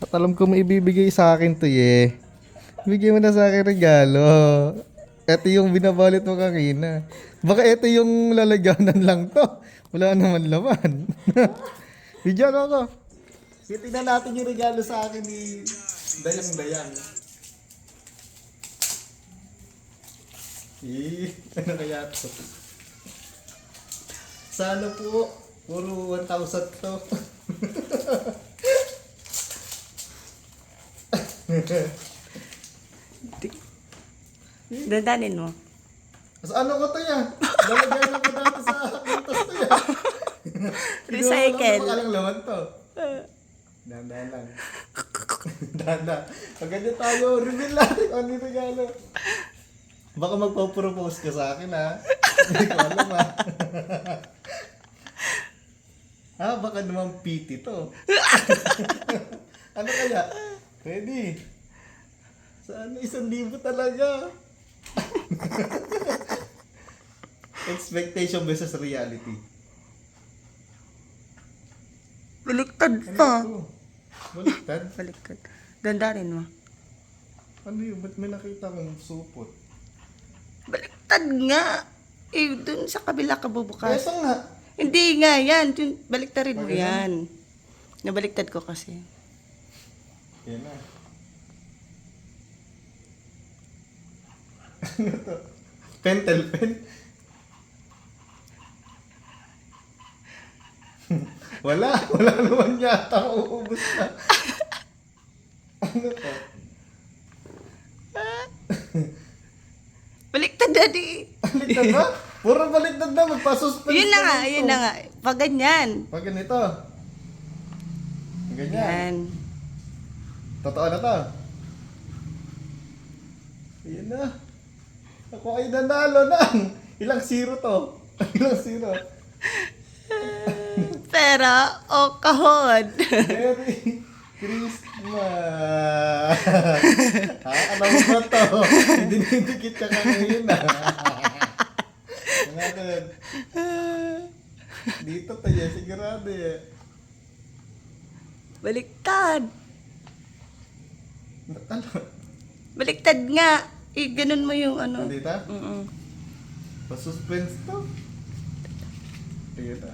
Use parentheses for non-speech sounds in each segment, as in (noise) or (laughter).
At alam ko may ibibigay sa akin to, ye. Bigyan mo na sa akin regalo. Ito yung binabalit mo kanina. Baka ito yung lalagyanan lang to. Wala naman laman. (laughs) Bigyan ako. Tingnan natin yung regalo sa akin ni Dayang Dayang. Eh, (laughs) ano kaya to? Sana po, puro 1,000 to. (laughs) (laughs) Dandanin mo. Mas ano ko to yan? Lalagyan ako dati sa pintas to yan. (laughs) Recycle. Baka lang laman to. (laughs) Dahan-dahan lang. Dahan-dahan. Pag ganyan tayo, reveal natin kung ano yung regalo. Baka magpo-propose ka sa akin ha. Hindi ko alam ha. ah, baka naman PT to. ano kaya? Ready? Sana isang libo talaga. (laughs) Expectation versus reality. Baliktad Ano pa. ito? Baliktad? (laughs) Baliktad. Dandanin mo. Ano yun? Ba't may nakita kong supot? Baliktad nga. Eh, dun sa kabila ka bubukas. Kesa nga. Hindi nga, yan. Dun, baliktarin mo yan. Nabaliktad ko kasi. Yan na. ano to? Pentel pen? (laughs) wala. Wala naman yata. Uubos na. (laughs) ano to? (laughs) Baliktad, daddy. Baliktad ba? Puro baliktad na. Magpa-suspense Yun na nga, yun na nga. Pag ganyan. Pag ganito. Ganyan. Yan. Totoo na to. Ayan na. Ako ay nanalo na. (laughs) Ilang zero to? (laughs) Ilang zero? (laughs) Pero, oh, kahon. Merry Christmas! ha? Ano mo ba to? Dinidikit ka ka ngayon na. Ngayon. Dito tayo, sigurado eh. Baliktad. Ano? Baliktad nga. Eh, ganun mo yung ano. Dito? Mm-mm. Pa-suspense to. Na.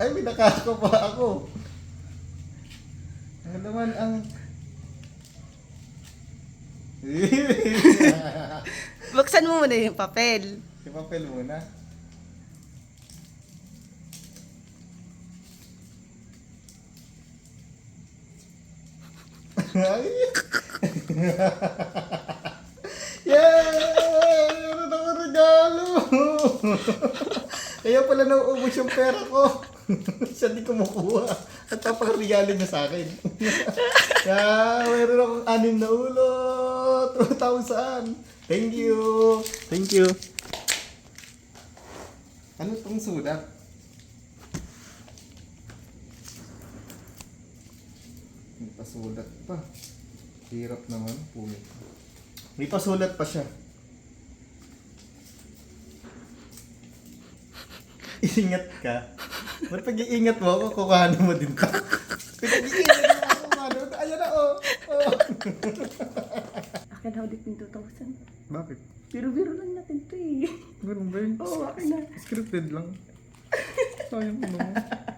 Ay, may nakako pa ako. Ano naman ang... (laughs) Buksan mo muna yung papel. si papel muna. Yay! Meron ako regalo! Kaya pala nauubos yung pera ko. Siya di kumukuha. At paparegalo niya sa akin. Kaya meron akong anim na ulo. 2,000. Thank you. Thank you. Ano tong sulat? May pasulat pa. Hirap naman po. May pasulat pa siya. Ingat ka. Ba't pag-iingat mo ako, kukuhanin mo din to. Pag-iingat mo ako, kukuhanin mo to. Ayan na, oh. oh. Akin na ulit yung 2,000. Bakit? Biro-biro lang natin to eh. Ganun ba yun? Oo, akin na. Scripted lang. Sayang ko naman.